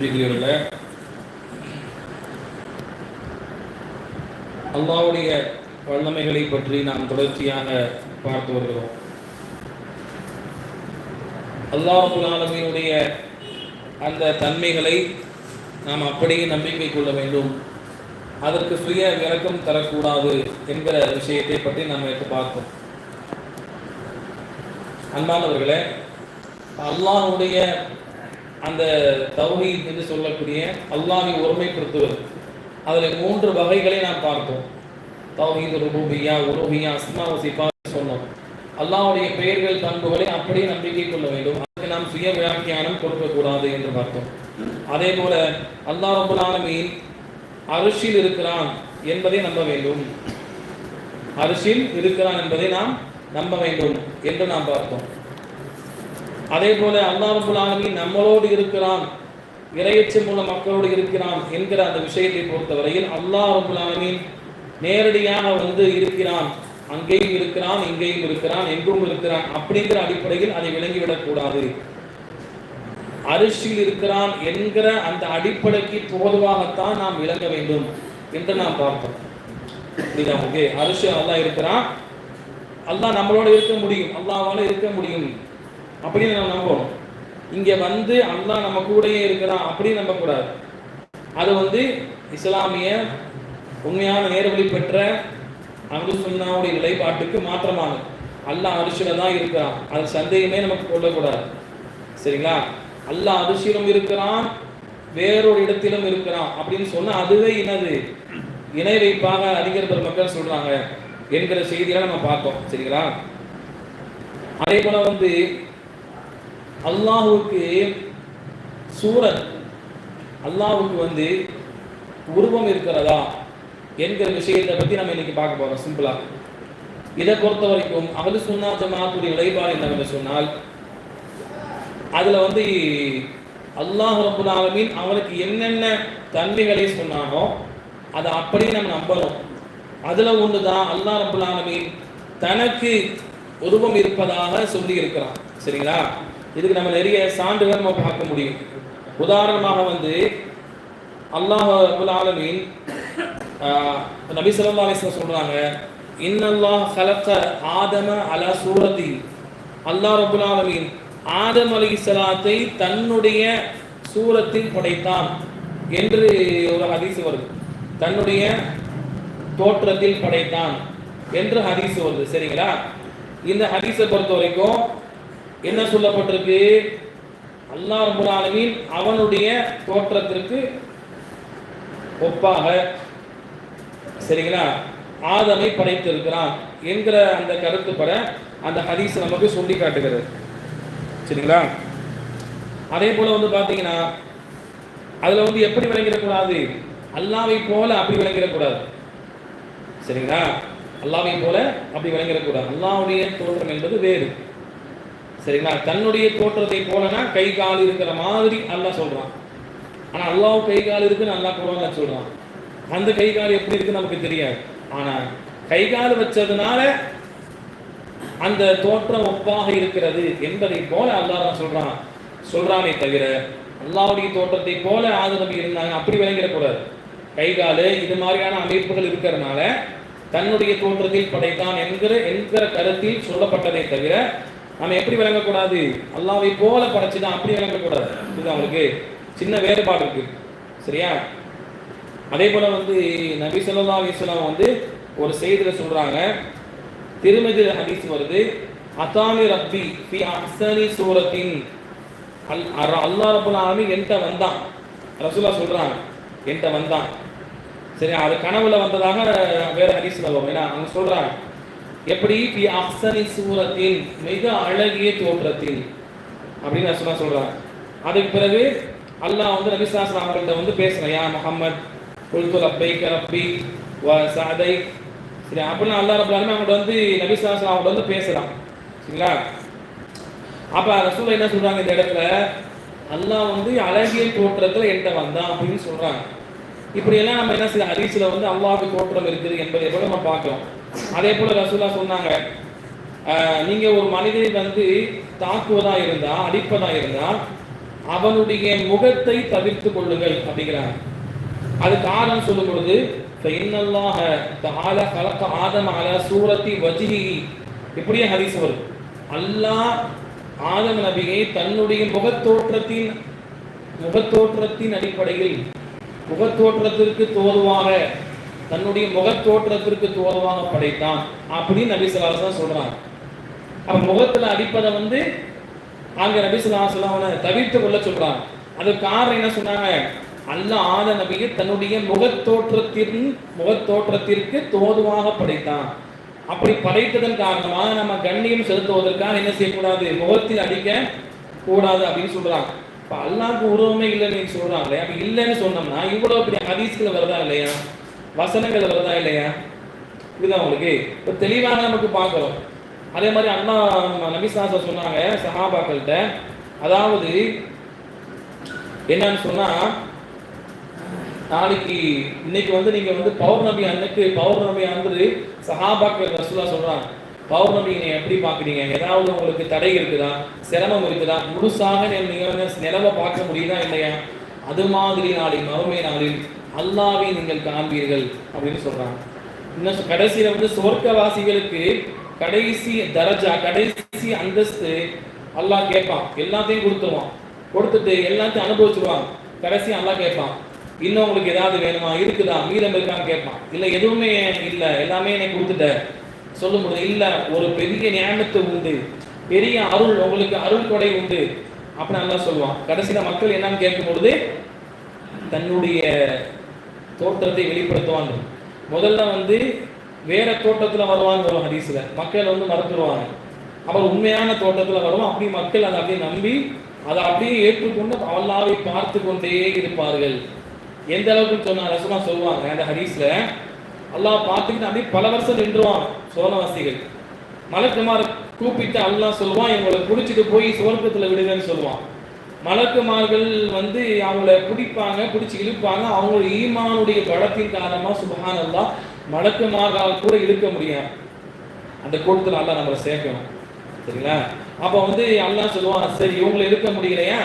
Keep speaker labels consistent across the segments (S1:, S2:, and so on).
S1: இருக்கிறீர்களே அல்லாவுடைய வல்லமைகளை பற்றி நாம் தொடர்ச்சியாக பார்த்து வருகிறோம். அல்லாஹுல் அந்த தன்மைகளை நாம் அப்படியே நம்பிக்கை கொள்ள வேண்டும். அதற்கு சுய விளக்கம் தரக்கூடாது என்கிற விஷயத்தை பற்றி நாம் எடுத்து பார்ப்போம் அன்பானவர்களே அல்லாஹுடைய அந்த தௌஹீத் என்று சொல்லக்கூடிய அல்லாஹை ஒருமைப்படுத்துவது. அதில் மூன்று வகைகளை நாம் பார்த்தோம் தௌஹீத் ருபூபியா உருபியா அஸ்மா சிபா சொன்னோம். அல்லாஹுடைய பெயர்கள் பண்புகளை அப்படியே நம்பிக்கை கொள்ள வேண்டும். அதுக்கு நாம் சுய வியாக்கியானம் கொடுக்கக்கூடாது என்று பார்த்தோம். அதே போல அல்லாஹ் ரபுல்லாலமின் அரிசியில் இருக்கிறான் என்பதை நம்ப வேண்டும். அரிசியில் இருக்கிறான் என்பதை நாம் நம்ப வேண்டும் என்று நாம் பார்த்தோம் அதே போல அல்லாஹ் ரபுல் நம்மளோடு இருக்கிறான் இறையச்சம் உள்ள மக்களோடு இருக்கிறான் என்கிற அந்த விஷயத்தை பொறுத்தவரையில் அல்லாஹ் ரபுல் ஆலமீன் நேரடியாக வந்து இருக்கிறான். அங்கேயும் இருக்கிறான் இங்கேயும் இருக்கிறான் எங்கும் இருக்கிறான் அப்படிங்கிற அடிப்படையில் அதை விளங்கிவிடக் கூடாது. அரிசியில் இருக்கிறான் என்கிற அந்த அடிப்படைக்கு போதுவாகத்தான் நாம் விளங்க வேண்டும் என்று நாம் பார்த்தோம். புரியுதா ஓகே அரிசி அல்லாஹ் இருக்கிறான். அல்லாஹ் நம்மளோட இருக்க முடியும் அல்லாஹ்வால இருக்க முடியும். அப்படின்னு நம்ம நம்பணும் இங்க வந்து அல்லாஹ் நம்ம கூடயே இருக்கிறான் அப்படின்னு நம்பக்கூடாது. அது வந்து இஸ்லாமிய உண்மையான நேர்வழி பெற்ற அங்கு சுன்னாவுடைய நிலைப்பாட்டுக்கு மாற்றமானது. அல்லாஹ் அரிசியில தான் இருக்கிறான். அது சந்தேகமே நமக்கு கொள்ளக்கூடாது. சரிங்களா? அல்லாஹ் அரிசியிலும் இருக்கிறான் வேறொரு இடத்திலும் இருக்கிறான் அப்படின்னு சொன்னா அதுவே இனது இணை வைப்பாக அறிஞர் மக்கள் சொல்றாங்க என்கிற செய்திகளை நம்ம பார்த்தோம். சரிங்களா? அதே போல வந்து அல்லாஹுக்கு சூரத் அல்லாஹுக்கு வந்து உருவம் இருக்கிறதா என்கிற விஷயத்தை பற்றி நம்ம இன்னைக்கு பார்க்க போகிறோம் சிம்பிளாக இதை பொறுத்த வரைக்கும் அகலு சொன்னா ஜமாத்துடைய நிலைப்பாடு என்னவென்று சொன்னால் அதில் வந்து அல்லாஹ் ரபுல் ஆலமீன் அவனுக்கு என்னென்ன தன்மைகளை சொன்னானோ அதை அப்படியே நம்ம நம்பணும். அதில் ஒன்று தான் அல்லாஹ் ரபுல் ஆலமீன் தனக்கு உருவம் இருப்பதாக சொல்லி இருக்கிறான் சரிங்களா? இதுக்கு நம்ம நிறைய சான்றுகள் நம்ம பார்க்க முடியும். உதாரணமாக வந்து அல்லாஹ் அபுல் ஆலமீன் நபி சொல்லா அலிஸ்லாம் சொல்கிறாங்க இன்னல்லாஹ் கலக்க ஆதம அல சூரதி அல்லாஹ் ரபுல் ஆலமீன் ஆதம் அலி இஸ்லாத்தை தன்னுடைய சூரத்தில் படைத்தான் என்று ஒரு ஹதீஸ் வருது. தன்னுடைய தோற்றத்தில் படைத்தான் என்று ஹதீஸ் வருது. சரிங்களா? இந்த ஹதீஸை பொறுத்த வரைக்கும் என்ன சொல்லப்பட்டிருக்கு? அல்லாஹ் ரபுல் ஆலமீன் அவனுடைய தோற்றத்திற்கு ஒப்பாக சரிங்களா ஆதமை படைத்திருக்கிறான் என்கிற அந்த கருத்துப்பட அந்த ஹதீஸ் நமக்கு சொல்லி காட்டுகிறது. சரிங்களா? அதே போல வந்து பார்த்தீங்கன்னா அதில் வந்து எப்படி விளங்கிடக்கூடாது? அல்லாவை போல அப்படி விளங்கிடக்கூடாது. சரிங்களா? அல்லாவை போல அப்படி விளங்கிடக்கூடாது. அல்லாவுடைய தோற்றம் என்பது வேறு. சரிங்களா? தன்னுடைய தோற்றத்தை போலனா கை கால் இருக்கிற மாதிரி அல்லா சொல்றான். ஆனா அல்லாஹ் கை கால் இருக்குன்னு அல்லா குரான் சொல்றான். அந்த கை கால் எப்படி இருக்குன்னு நமக்கு தெரியாது. ஆனா கை கால் வச்சதுனால அந்த தோற்றம் ஒப்பாக இருக்கிறது என்பதை போல அல்லாஹ் தான் சொல்றான். சொல்றானே தவிர அல்லாவுடைய தோற்றத்தை போல ஆதரவு இருந்தாங்க அப்படி விளங்கிடக்கூடாது. கை கால் இது மாதிரியான அமைப்புகள் இருக்கிறதுனால தன்னுடைய தோற்றத்தில் படைத்தான் என்கிற என்கிற கருத்தில் சொல்லப்பட்டதை தவிர நம்ம எப்படி விளங்கக்கூடாது? அல்லாவை போல படைச்சுதான் அப்படி விளங்கக்கூடாது. இது அவங்களுக்கு சின்ன வேறுபாடு இருக்கு. சரியா? அதே போல வந்து நபி சொல்லா அலிஸ்லாம் வந்து ஒரு செய்தியில சொல்றாங்க. திருமதி ஹதீஸ் வருது. அத்தானி ரப்பி பி அஹ்சனி சூரத்தின். அல் அல்லாஹ் ரப்பல் ஆலமீன் என்கிட்ட வந்தான். ரசூலா சொல்றாங்க. என்கிட்ட வந்தான். சரி அது கனவுல வந்ததாக வேற ஹதீஸ்ல வரும். ஏன்னா அவங்க சொல்றாங்க. எப்படி? பி அஹ்சனி சூரத்தின் மிக அழகிய தோற்றத்தில். அப்படின்னு சொன்னா சொல்றாங்க. அதுக்கு பிறகு அல்லாஹ் வந்து நபிசாஸ்லாம் அவர்கள்ட்ட வந்து பேசுறேன் யா முகமது குல்து ரப்பைக்க கரப்பி வ சதை சரி அப்படின்னு அல்லா ரப்பலாலுமே அவங்கள்ட்ட வந்து நபிசாஸ்லாம் அவங்கள்ட்ட வந்து பேசுறான். சரிங்களா? அப்ப ரசூலா என்ன சொல்றாங்க இந்த இடத்துல? அல்லாஹ் வந்து அழகிய தோற்றத்தில் என்கிட்ட வந்தான் அப்படின்னு சொல்றாங்க. இப்படி எல்லாம் நம்ம என்ன செய்ய அரிசியில் வந்து அல்லாஹ்வுக்கு தோற்றம் இருக்குது என்பதை கூட நம்ம பார்க்குறோம் அதே போல ரசூலா சொன்னாங்க நீங்க ஒரு மனிதனை வந்து தாக்குவதா இருந்தா அடிப்பதா இருந்தா அவனுடைய முகத்தை தவிர்த்து கொள்ளுங்கள் அப்படிங்கிறாங்க. அது காரணம் சொல்லும் பொழுது இன்னல்லாஹ தஆல கலக்க ஆதம் அல சூரத்தி வஜ்ஹி இப்படியே ஹதீஸ் வரும். அல்லாஹ் ஆதம் நபியை தன்னுடைய முகத்தோற்றத்தின் முகத்தோற்றத்தின் அடிப்படையில் முகத்தோற்றத்திற்கு தோதுவாக தன்னுடைய முகத்தோற்றத்திற்கு தோதுவாக படைத்தான் அப்படின்னு நபி சொல்றாங்க அப்ப முகத்துல அடிப்பதை வந்து அங்க நபி அவனை தவிர்த்து கொள்ள சொல்றாங்க. அதுக்கு காரணம் என்ன சொன்னாங்க? அல்ல ஆத நபியை தன்னுடைய முகத்தோற்றத்தின் முகத்தோற்றத்திற்கு தோதுவாக படைத்தான். அப்படி படைத்ததன் காரணமாக நம்ம கண்ணியம் செலுத்துவதற்காக என்ன செய்யக்கூடாது? முகத்தில் அடிக்க கூடாது அப்படின்னு சொல்றாங்க. இப்போ அல்லாவுக்கு உருவமே இல்லைன்னு சொல்றாங்க சொல்றாங்களே இல்லைன்னு சொன்னோம்னா இவ்வளோ பெரிய ஹதீஸ்கள் வருதா இல்லையா? வசனங்கள் வருதா இல்லையா? இதுதான் உங்களுக்கு. இப்போ தெளிவாக நமக்கு பார்க்குறோம். அதே மாதிரி அண்ணா நபிசாசர் சொன்னாங்க சஹாபாக்கள்கிட்ட. அதாவது என்னன்னு சொன்னால் நாளைக்கு இன்னைக்கு வந்து நீங்கள் வந்து பௌர்ணமி அன்னைக்கு பௌர்ணமி அன்று சஹாபாக்கள் ரசூலா சொல்கிறாங்க பௌர்ணமி நீங்கள் எப்படி பார்க்குறீங்க? ஏதாவது உங்களுக்கு தடை இருக்குதா? சிரமம் இருக்குதா? முழுசாக நீங்கள் வந்து நிலவை பார்க்க முடியுதா இல்லையா? அது மாதிரி நாளில் மறுமை நாளில் அல்லாவை நீங்கள் காண்பீர்கள் அப்படின்னு சொல்றாங்க. இன்னும் கடைசியில வந்து சொர்க்கவாசிகளுக்கு கடைசி தரஜா கடைசி அந்தஸ்து அல்லாஹ் கேட்பான். எல்லாத்தையும் கொடுத்துருவான். கொடுத்துட்டு எல்லாத்தையும் அனுபவிச்சிருவாங்க. கடைசி அல்லாஹ் கேட்பான். இன்னும் உங்களுக்கு ஏதாவது வேணுமா? இருக்குதா? மீதம் இருக்கான்னு கேட்பான். இல்லை எதுவுமே இல்லை. எல்லாமே எனக்கு கொடுத்துட்ட. சொல்லும் போது இல்லை ஒரு பெரிய ஞானத்து உண்டு. பெரிய அருள் உங்களுக்கு அருள் கொடை உண்டு. அப்படின்னு நல்லா சொல்லுவான். கடைசியில் மக்கள் என்னன்னு கேட்கும் பொழுது தன்னுடைய தோற்றத்தை வெளிப்படுத்துவாங்க. முதல்ல வந்து வேற தோட்டத்தில் வருவாங்க வரும் ஹதீஸில். மக்கள் வந்து மறந்துடுவாங்க அவர் உண்மையான தோட்டத்தில் வரும். அப்படி மக்கள் அதை அப்படியே நம்பி அதை அப்படியே ஏற்றுக்கொண்டு அல்லாவை பார்த்து கொண்டே இருப்பார்கள். எந்த அளவுக்கு சொன்ன ரசமா சொல்லுவாங்க அந்த ஹதீஸ்ல அல்லாஹ் பார்த்துக்கிட்டு அப்படியே பல வருஷம் நின்றுவான் சோழவாசிகள் மலக்குமார் கூப்பிட்டு அல்லாஹ் சொல்லுவான் இவங்களை பிடிச்சிட்டு போய் சுவர்க்கத்தில் விடுங்கன்னு சொல்லுவான். மலக்குமார்கள் வந்து அவங்கள பிடிப்பாங்க பிடிச்சி இழுப்பாங்க. அவங்களோட ஈமானுடைய பலத்தின் காரணமாக சுபஹான் அல்லா மலக்குமார்களால் கூட இழுக்க முடியும். அந்த கூட்டத்தில் அல்லா நம்மளை சேர்க்கணும். சரிங்களா? அப்போ வந்து அல்லா சொல்லுவான் சரி இவங்களை இழுக்க முடியலையா?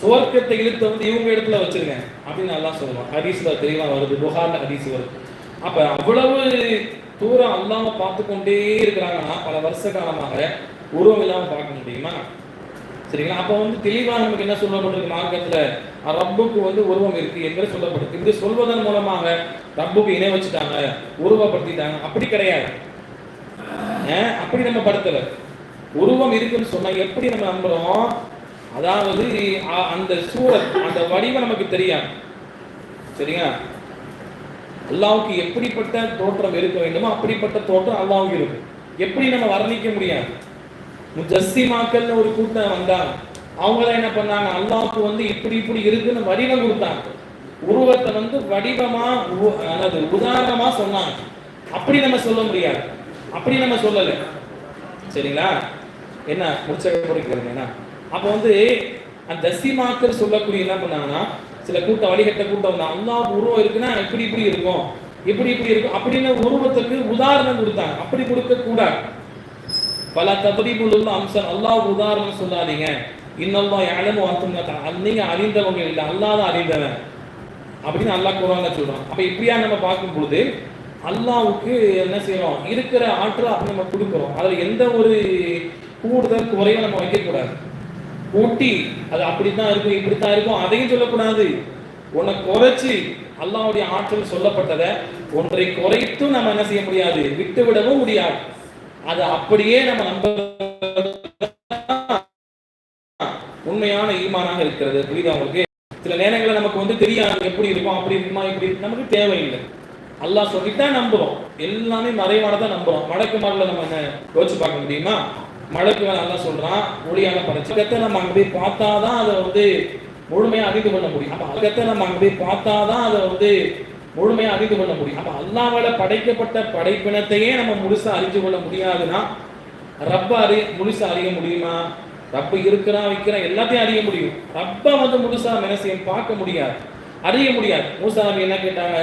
S1: சுவர்க்கத்தை இழுத்த வந்து இவங்க இடத்துல வச்சிருங்க. அப்படின்னு நல்லா சொல்லுவான். ஹதீஸ்ல தெளிவாக வருது. புகார்ல ஹதீஸ் வருது. அப்போ அவ்வளவு தூரம் அல்லாம பார்த்து கொண்டே இருக்கிறாங்கன்னா பல வருஷ காலமாக உருவம் இல்லாமல் பார்க்க முடியுமா? சரிங்களா? அப்போ வந்து தெளிவா நமக்கு என்ன சொல்லப்பட்டிருக்கு மார்க்கத்தில்? ரப்புக்கு வந்து உருவம் இருக்கு என்று சொல்லப்பட்டிருக்கு. இது சொல்வதன் மூலமாக ரப்புக்கு இணை வச்சுட்டாங்க உருவப்படுத்திட்டாங்க. அப்படி கிடையாது. அப்படி நம்ம படுத்தல. உருவம் இருக்குன்னு சொன்னா எப்படி நம்ம நம்புறோம்? அதாவது அந்த சூழல் அந்த வடிவம் நமக்கு தெரியாது. சரிங்களா? அல்லாவுக்கு எப்படிப்பட்ட தோற்றம் இருக்க வேண்டுமோ அப்படிப்பட்ட தோற்றம் அல்லாவுக்கு இருக்கும். எப்படி நம்ம வர்ணிக்க முடியாது? முஜஸ்ஸிமாக்கள்னு ஒரு கூட்டம் வந்தாங்க. அவங்கள என்ன பண்ணாங்க? அல்லாவுக்கு வந்து இப்படி இப்படி இருக்குன்னு வடிவம் கொடுத்தாங்க. உருவத்தை வந்து வடிவமா அதாவது உதாரணமா சொன்னாங்க. அப்படி நம்ம சொல்ல முடியாது. அப்படி நம்ம சொல்லலை. சரிங்களா? என்ன? முடிச்ச கொடுக்கிறேங்க என்ன? அப்போ வந்து அந்த தசிமாக்கள் சொல்லக்கூடிய என்ன பண்ணாங்கன்னா சில கூட்டம் வழிகட்ட கூட்டம் தான். அல்லாஹ் உருவம் இருக்குன்னா இப்படி இப்படி இருக்கும். இப்படி இப்படி இருக்கும். அப்படின்னு உருவத்துக்கு உதாரணம் கொடுத்தாங்க. அப்படி கொடுக்க கூடாது. பல உள்ள அம்சம் அல்லாஹ் உதாரணம் சொல்லாதீங்க. இன்னொல்லா யாரும் அர்த்தம் நீங்க அறிந்தவங்க இல்லை. அல்லாத அறிந்தவன். அப்படின்னு அல்லாஹ் குரான்ல சொல்றான். அப்ப இப்படியா நம்ம பார்க்கும் பொழுது அல்லாவுக்கு என்ன செய்யறோம்? இருக்கிற ஆற்றல் அப்படி நம்ம கொடுக்குறோம். அதுல எந்த ஒரு கூடுதல் குறையும் நம்ம வைக்கக்கூடாது கூட்டி அது அப்படித்தான் இருக்கும் இப்படித்தான் இருக்கும் அதையும் சொல்லக்கூடாது. உன்னை குறைச்சி அல்லாவுடைய ஆற்றல் சொல்லப்பட்டதை ஒன்றை குறைத்தும் நம்ம என்ன செய்ய முடியாது? விட்டு விடவும் முடியாது. அது அப்படியே நம்ம நம்ப உண்மையான ஈமானாக இருக்கிறது. புரியுதா உங்களுக்கு? சில நேரங்களில் நமக்கு வந்து தெரியாது எப்படி இருக்கும் அப்படி இருக்குமா இப்படி நமக்கு தேவையில்லை. அல்லாஹ் சொல்லிட்டா நம்புறோம். எல்லாமே மறைவானதான் நம்புறோம். வடக்கு மாடல நம்ம என்ன யோசிச்சு பார்க்க முடியுமா? மழைக்கு நல்லா சொல்றான் ஒளியான படைச்சு. நம்ம அங்க போய் பார்த்தாதான் அதை வந்து முழுமையா அறிந்து கொள்ள முடியும். அப்ப அகத்தை நம்ம அங்க போய் பார்த்தாதான் அதை வந்து முழுமையா அறிந்து கொள்ள முடியும். அப்ப அல்லாவால படைக்கப்பட்ட படைப்பினத்தையே நம்ம முழுசா அறிஞ்சு கொள்ள முடியாதுன்னா ரப்ப அறி முழுசா அறிய முடியுமா? ரப்ப இருக்கிறான் வைக்கிறான் எல்லாத்தையும் அறிய முடியும். ரப்ப வந்து முழுசா மனசையும் பார்க்க முடியாது அறிய முடியாது. மூசா என்ன கேட்டாங்க?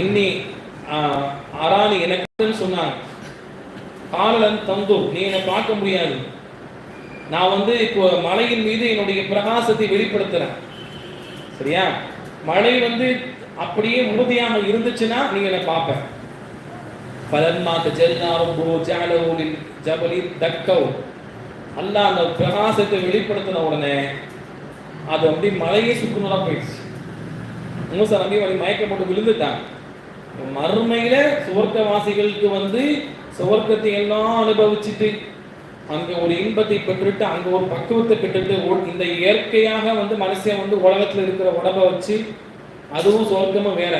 S1: இன்னி அராணி எனக்குன்னு சொன்னாங்க. காலலன் தந்தூர் நீ என்னை பார்க்க முடியாது. நான் வந்து இப்போ மலையின் மீது என்னுடைய பிரகாசத்தை வெளிப்படுத்துறேன். சரியா? மழை வந்து அப்படியே உறுதியாக இருந்துச்சுன்னா நீங்க என்ன பார்ப்பேன் பலன்மா தஜல்லாரும் ஜாலவுலில் ஜபலி தக்கவ். அல்லாஹ் அந்த பிரகாசத்தை வெளிப்படுத்தின உடனே அது அப்படி மலையே சுக்குநூறாக போயிடுச்சு. மூசா நம்பி வழி மயக்கப்பட்டு விழுந்துட்டாங்க. மறுமையில சுவர்க்கவாசிகளுக்கு வந்து சுவர்க்கத்தை எல்லாம் அனுபவிச்சுட்டு அங்கே ஒரு இன்பத்தை பெற்றுட்டு அங்கே ஒரு பக்குவத்தை பெற்றுட்டு இந்த இயற்கையாக வந்து மனுஷன் வந்து உலகத்தில் இருக்கிற உடம்ப வச்சு அதுவும் சுவர்க்கமும் வேற.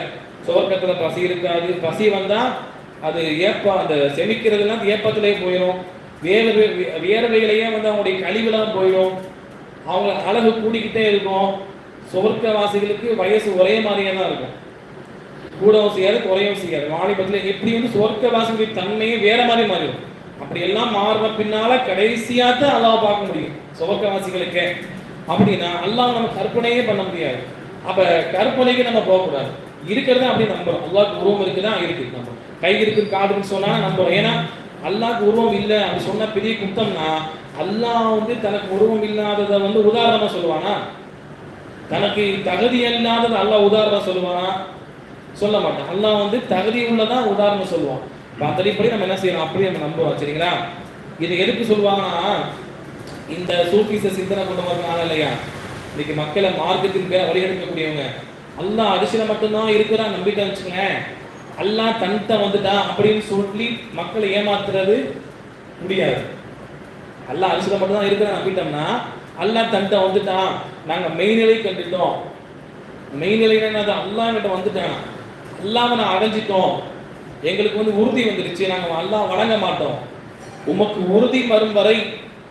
S1: சுவர்க்கத்தில் பசி இருக்காது. பசி வந்தால் அது ஏப்பம் அந்த செமிக்கிறதுலாம் ஏப்பத்திலே போயிடும் வேர்வை வேர்வையிலேயே வந்து அவங்களுடைய கழிவுலாம் போயிடும் அவங்க அழகு கூடிக்கிட்டே இருக்கும். சுவர்க்கவாசிகளுக்கு வயசு ஒரே மாதிரியே தான் இருக்கும். கூடவும் செய்யாது குறையவும் செய்யாது. வாலிபத்தில் எப்படி வந்து சுவர்க்கவாசிகளுடைய தன்மையே வேற மாதிரி மாறிடும். அப்படி எல்லாம் மாறின பின்னால கடைசியா தான் அல்லாஹ் பார்க்க முடியும். சுவர்க்கவாசிகளுக்கு அப்படின்னா அல்லாஹ் நம்ம கற்பனையே பண்ண முடியாது. அப்ப கற்பனைக்கு நம்ம போகக்கூடாது. இருக்கிறத அப்படி நம்புறோம். அல்லாஹ்க்கு உருவம் இருக்குதான் இருக்கு. நம்ம கை இருக்கு காதுன்னு சொன்னா நம்புறோம். ஏன்னா அல்லாக்கு உருவம் இல்லை அப்படி சொன்ன பெரிய குத்தம்னா அல்லாஹ் வந்து தனக்கு உருவம் இல்லாததை வந்து உதாரணமா சொல்லுவானா? தனக்கு தகுதி இல்லாதது அல்லாஹ் உதாரணம் சொல்லுவானா? சொல்ல மாட்டான். அல்லா வந்து தகுதி உள்ளதான் உதாரணம் சொல்லுவான். அப்ப நம்ம என்ன செய்யணும் அப்படி நம்ம நம்புறோம். சரிங்களா? இது எதுக்கு சொல்லுவாங்கன்னா இந்த சூஃபிச சிந்தனை கொண்டவங்க இல்லையா? இன்னைக்கு மக்களை மார்க்கத்தின் பேரை வழிகெடுக்கக்கூடியவங்க அல்லாஹ் அரிசியில மட்டும்தான் இருக்கிறான் நம்பிக்கை வச்சுக்கங்களேன். அல்லாஹ் தன்ட்ட வந்துட்டான் அப்படின்னு சொல்லி மக்களை ஏமாத்துறது முடியாது. அல்லாஹ் அரிசியில மட்டும்தான் இருக்கிறான் நம்பிட்டோம்னா அல்லாஹ் தன்ட்ட வந்துட்டான் நாங்க மெய்நிலை கண்டுட்டோம். மெய்நிலை என்னது? அல்லாஹ் கிட்ட வந்துட்டான் அல்லாஹ் நான் அடைஞ்சிட்டோம். எங்களுக்கு வந்து உறுதி வந்துடுச்சு. நாங்கள் எல்லாம் வணங்க மாட்டோம். உமக்கு உறுதி வரும் வரை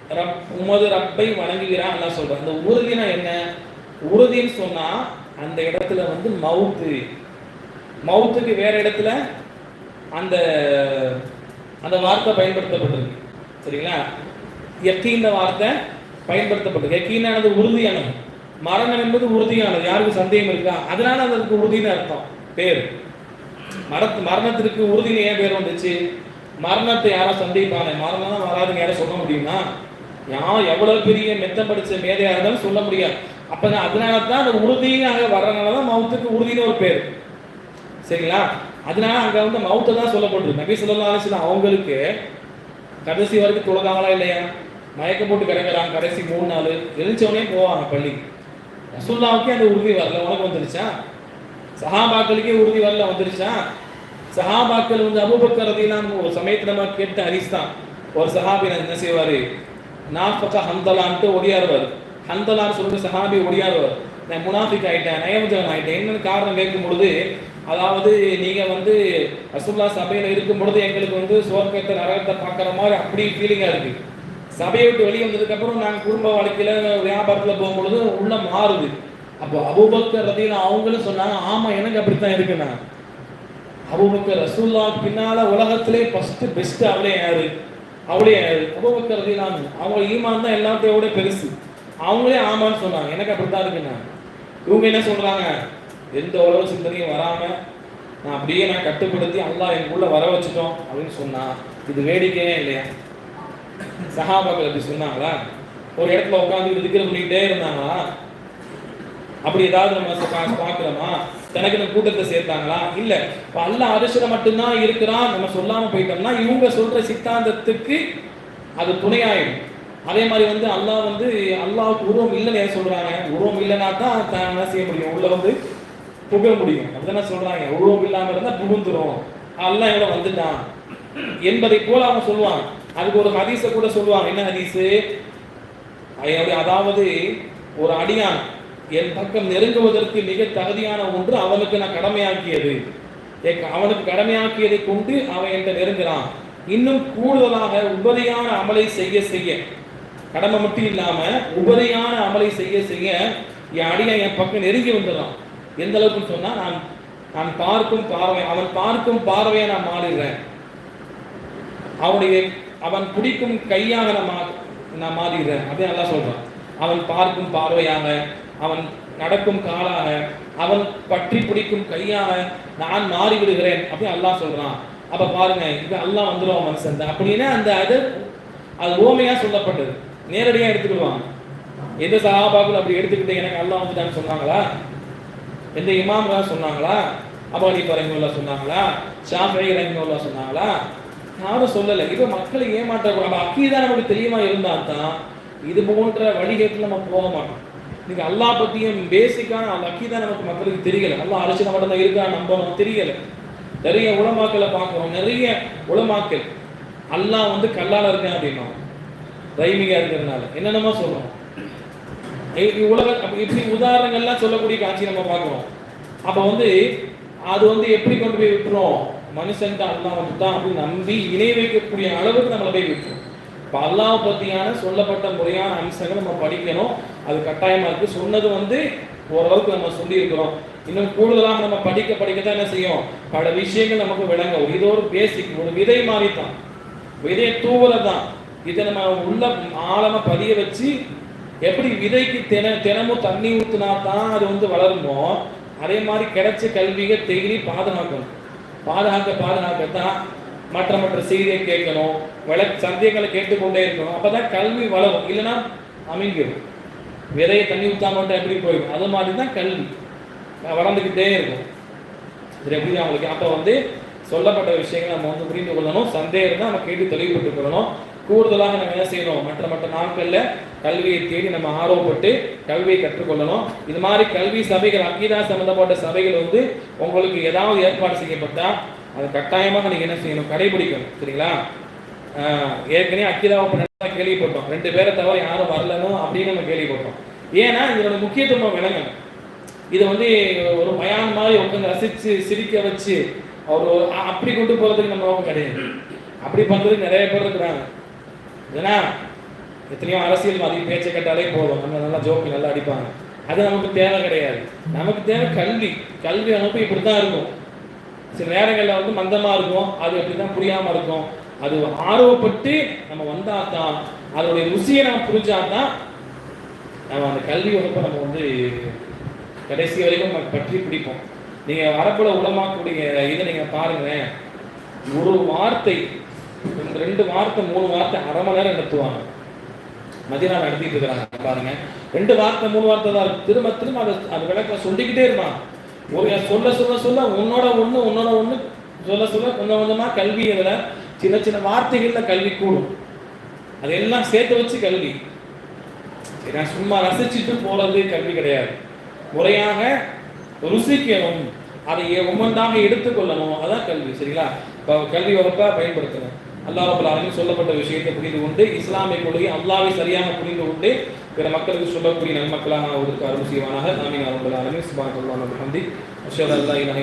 S1: ரப் உமது ரப்பை வணங்குகிறான் எல்லாம் சொல்கிறேன் அந்த உறுதினா என்ன? உறுதின்னு சொன்னால் அந்த இடத்துல வந்து மவுத்து. மவுத்துக்கு வேற இடத்துல அந்த அந்த வார்த்தை பயன்படுத்தப்பட்டிருக்கு. சரிங்களா? யக்கீன்ற வார்த்தை பயன்படுத்தப்பட்டிருக்கு. எக்கீனானது உறுதியானது. மரணம் என்பது உறுதியானது. யாருக்கு சந்தேகம் இருக்கா? அதனால அதற்கு உறுதினு அர்த்தம். பேர். மரத்து மரணத்திற்கு உறுதின்னு ஏன் பேர் வந்துச்சு? மரணத்தை யாரும் சந்தேகிப்பாங்க மரணம் தான் வராதுன்னு யாரும் சொல்ல முடியுமா? யார் எவ்வளவு பெரிய மெத்தம் படிச்ச மேதையா இருந்தாலும் சொல்ல முடியாது. அப்ப அதனால தான் அந்த உறுதியாக வர்றதுனால தான் மௌத்துக்கு உறுதின்னு ஒரு பேர். சரிங்களா? அதனால அங்க வந்து மவுத்தை தான் சொல்லப்பட்டிருக்கு. நபி சொல்லலாம் அலிஸ்லாம் அவங்களுக்கு கடைசி வரைக்கும் தொழுதாங்களா இல்லையா? மயக்கம் போட்டு கிடக்குறாங்க கடைசி மூணு நாள். எழுச்சவனே போவாங்க பள்ளி ரசூல்லாவுக்கே அந்த உறுதி வரல. உனக்கு வந்துருச்சா? சஹாபாக்களுக்கே உறுதி வரல வந்துருச்சா? சஹாபாக்கள் வந்து அபூபக்கர் ஒரு சமயத்தில் நம்ம கேட்ட ஹரிஸ் தான். ஒரு சஹாபி என்ன செய்வாரு? நாஃபக ஹந்தலான்ட்டு ஒடியாருவார். ஹந்தலான்னு சொல்லிட்டு சஹாபி ஒடியாருவார். நான் முனாஃபிக் ஆயிட்டேன் நயவஜன் ஆகிட்டேன் என்னென்னு காரணம் கேட்கும் பொழுது அதாவது நீங்கள் வந்து அசுல்லா சபையில் இருக்கும் பொழுது எங்களுக்கு வந்து சோர்க்கத்தை நரகத்தை பார்க்குற மாதிரி அப்படி ஃபீலிங்காக இருக்குது சபையை விட்டு வெளியே வந்ததுக்கப்புறம் நாங்கள் குடும்ப வாழ்க்கையில் வியாபாரத்தில் போகும்பொழுது உள்ள மாறுது. அப்போ அபூபக்கர் ரதியல்லாஹு அவங்களும் சொன்னாங்க ஆமா எனக்கு அப்படித்தான் இருக்குண்ணா. அபுபக்கர் ரசூல்லா பின்னால உலகத்திலே ஃபர்ஸ்ட் பெஸ்ட் அவளே யாரு? அவளே யாரு? அபுபக்கர் ரதியல்லாஹு அவங்க ஈமான் தான் எல்லாத்தையும் விட பெருசு. அவங்களே ஆமான்னு சொன்னாங்க எனக்கு அப்படித்தான் இருக்குண்ணா. இவங்க என்ன சொல்றாங்க? எந்த உலக சிந்தனையும் வராம நான் அப்படியே நான் கட்டுப்படுத்தி அல்லா எனக்குள்ள வர வச்சுட்டோம் அப்படின்னு சொன்னா இது வேடிக்கையே இல்லையா? சஹாபாக்கள் அப்படி சொன்னாங்களா? ஒரு இடத்துல உட்காந்து இருக்கிற பண்ணிக்கிட்டே இருந்தாங்களா? அப்படி ஏதாவது நம்ம பா- பார்க்கிறோமா? தனக்கு கூட்டத்தை சேர்த்தாங்களா? இல்ல. இப்ப அல்லாஹ் அரிசில மட்டும்தான் இருக்கிறான். நம்ம சொல்லாம போயிட்டோம்னா இவங்க சொல்ற சித்தாந்தத்துக்கு அது துணையாயிடும். அதே மாதிரி வந்து அல்லாஹ் வந்து அல்லாவுக்கு உருவம் இல்லைன்னு ஏன் சொல்றாங்க? உருவம் இல்லைன்னா தான் என்ன செய்ய முடியும்? உள்ள வந்து புக முடியும். அப்படிதானே சொல்றாங்க. உருவம் இல்லாம இருந்தா புகுந்துரும். அல்லாஹ் எவ்வளவு வந்துட்டான். என்பதை போல அவங்க சொல்லுவாங்க. அதுக்கு ஒரு ஹதீஸை கூட சொல்லுவாங்க. என்ன ஹதீஸு? அதாவது ஒரு அடியான் என் பக்கம் நெருங்குவதற்கு மிக தகுதியான ஒன்று அவனுக்கு நான் கடமையாக்கியது. என் அவனுக்கு கடமையாக்கியதை கொண்டு அவன் என்கிட்ட நெருங்குறான். இன்னும் கூடுதலாக உபரியான அமலை செய்ய செய்ய. கடமை மட்டும் இல்லாம உபரியான அமலை செய்ய செய்ய என் அடியை என் பக்கம் நெருங்கி வந்துடுறான். எந்த அளவுக்கு சொன்னா நான் நான் பார்க்கும் பார்வை அவன் பார்க்கும் பார்வையை நான் மாறிடுறேன். அவனுடைய அவன் பிடிக்கும் கையாக நான் மா- நான் மாறிடுறேன். அப்படின்னு நல்லா சொல்றான். அவன் பார்க்கும் பார்வையாக அவன் நடக்கும் காலாக அவன் பற்றி பிடிக்கும் கையாக நான் மாறி விடுகிறேன் அப்படின்னு அல்லாஹ் சொல்றான். அப்ப பாருங்க இது அல்லாஹ் வந்துடுவான் மனுஷன். அப்படின்னா அந்த அது அது ஓமையா சொல்லப்பட்டது. நேரடியாக எடுத்துக்கிடுவாங்க எந்த சகாபாக்கள் அப்படி எடுத்துக்கிட்டு எனக்கு அல்லாஹ் வந்துட்டான்னு சொன்னாங்களா? எந்த இமாம்களா சொன்னாங்களா? அபானி ரஹிமுல்லா சொன்னாங்களா? ஷாஃபி ரஹிமுல்லா சொன்னாங்களா? யாரும் சொல்லலை. இப்போ மக்களை ஏமாற்றக்கூடாது. அக்கீதான் நமக்கு தெளிவாக இருந்தால் தான் இது போன்ற வழிகேட்டில் நம்ம போக மாட்டோம். இன்னைக்கு அல்லாஹ் பற்றியும் பேசிக்கான அந்த தான் நமக்கு மக்களுக்கு தெரியல. அல்லா அரசு நம்ம தான் நம்ம நமக்கு தெரியல. நிறைய உளமாக்களை பார்க்குறோம். நிறைய உளமாக்கல் அல்லாஹ் வந்து கல்லால் இருக்கேன் அப்படின்னா ரைமிகா இருக்கிறதுனால. என்னென்னமோ சொல்றோம். உலக இப்படி உதாரணங்கள்லாம் சொல்லக்கூடிய காட்சி நம்ம பார்க்குறோம். அப்போ வந்து அது வந்து எப்படி கொண்டு போய் விட்டுரும் மனுஷன் அல்லாஹ் வந்து தான் அப்படின்னு நம்பி இணை வைக்கக்கூடிய அளவுக்கு நம்மளை போய் விட்டுரும். இப்போ அல்லாஹ் பற்றியான சொல்லப்பட்ட முறையான அம்சங்கள் நம்ம படிக்கணும். அது கட்டாயமாக இருக்குது சொன்னது வந்து ஓரளவுக்கு நம்ம சொல்லியிருக்கிறோம். இன்னும் கூடுதலாக நம்ம படிக்க படிக்க தான் என்ன செய்யும்? பல விஷயங்கள் நமக்கு விளங்கும். இது ஒரு பேசிக் ஒரு விதை மாதிரி தான் விதையை தூவலை தான் இதை நம்ம உள்ள ஆழமா பதிய வச்சு எப்படி விதைக்கு தின தினமும் தண்ணி ஊத்துனா தான் அது வந்து வளருமோ அதே மாதிரி கிடைச்ச கல்வியை தேடி பாதுகாக்கணும். பாதுகாக்க தான் மற்ற மற்ற செய்தியை கேட்கணும். விள சந்தேகங்களை கேட்டுக்கொண்டே இருக்கணும். அப்போ தான் கல்வி வளரும். இல்லைன்னா அமைங்கிடும் விதையை தண்ணி ஊத்தாம மட்டும் எப்படி போயிடும்? அது மாதிரி தான் கல்வி வளர்ந்துக்கிட்டே இருக்கும். இது எப்படி அவங்களுக்கு. அப்போ வந்து சொல்லப்பட்ட விஷயங்களை நம்ம வந்து புரிந்து கொள்ளணும். சந்தேகம் இருந்தால் நம்ம கேட்டு தெளிவுபட்டு கொள்ளணும். கூடுதலாக நம்ம என்ன செய்யணும்? மற்ற மற்ற நாட்களில் கல்வியை தேடி நம்ம ஆர்வப்பட்டு கல்வியை கற்றுக்கொள்ளணும். இது மாதிரி கல்வி சபைகள் அங்கீதா சம்மந்தப்பட்ட சபைகள் வந்து உங்களுக்கு ஏதாவது ஏற்பாடு செய்யப்பட்டால் அது கட்டாயமாக நீங்கள் என்ன செய்யணும்? கடைபிடிக்கணும். சரிங்களா? ஏற்கனவே அக்கீதாவை பண்ண கேள்விப்பட்டோம். ரெண்டு பேரை தவிர யாரும் வரலனோ அப்படின்னு நம்ம கேள்விப்பட்டோம். ஏன்னா இதனோட முக்கியத்துவம் விளங்கணும் இது வந்து ஒரு மயான் மாதிரி உட்காந்து ரசித்து சிரிக்க வச்சு அவர் அப்படி கொண்டு போகிறதுக்கு நம்ம நோக்கம் கிடையாது. அப்படி பண்ணுறதுக்கு நிறைய பேர் இருக்கிறாங்க. ஏன்னா எத்தனையோ அரசியல் அரசியல்வாதி பேச்சை கேட்டாலே போதும். நம்ம நல்லா ஜோக்கு நல்லா அடிப்பாங்க. அது நமக்கு தேவை கிடையாது. நமக்கு தேவை கல்வி. கல்வி அமைப்பு இப்படி தான் இருக்கும். சில நேரங்களில் வந்து மந்தமா இருக்கும். அது அப்படி தான் புரியாமல் இருக்கும். அது ஆர்வப்பட்டு நம்ம வந்தா தான் அதோடைய ருசியை நம்ம புரிஞ்சா தான் நம்ம அந்த கல்வி வகுப்பை நம்ம வந்து கடைசி வரைக்கும் நம்ம பற்றி பிடிப்போம். நீங்க வரப்புல உடமாக்கூடிய இதை நீங்க பாருங்களேன். ஒரு வார்த்தை இந்த ரெண்டு வார்த்தை மூணு வார்த்தை அரை மணி நேரம் நடத்துவாங்க மதியம் நடத்திட்டு இருக்கிறாங்க பாருங்க. ரெண்டு வார்த்தை மூணு வார்த்தை தான் திரும்ப திரும்ப அதை அது விளக்க சொல்லிக்கிட்டே இருப்பான். ஒரு சொல்ல சொல்ல சொல்ல உன்னோட ஒண்ணு உன்னோட ஒண்ணு சொல்ல சொல்ல கொஞ்சம் கொஞ்சமா கல்வி இதில் சின்ன சின்ன வார்த்தைகளில் கல்வி கூடும். அதெல்லாம் சேர்த்து வச்சு கல்வி. ஏன்னா சும்மா ரசிச்சுட்டு போறது கல்வி கிடையாது. முறையாக ருசிக்கணும். அதை ஒவ்வொன்றாக எடுத்துக்கொள்ளணும் அதான் கல்வி சரிங்களா? இப்போ கல்வி வகுப்பாக பயன்படுத்தணும். அல்லாஹ் சொல்லப்பட்ட விஷயத்தை புரிந்து கொண்டு இஸ்லாமிய கொள்கை அல்லாவை சரியாக புரிந்து கொண்டு பிற மக்களுக்கு சொல்லக்கூடிய நன்மக்களாக அவருக்கு அருள் செய்வானாக. நாமின் ரபுல் ஆலமீன். சுபான் அல்லாஹ் ஹம்தி அஷ்ஹது அல்லா இலாஹ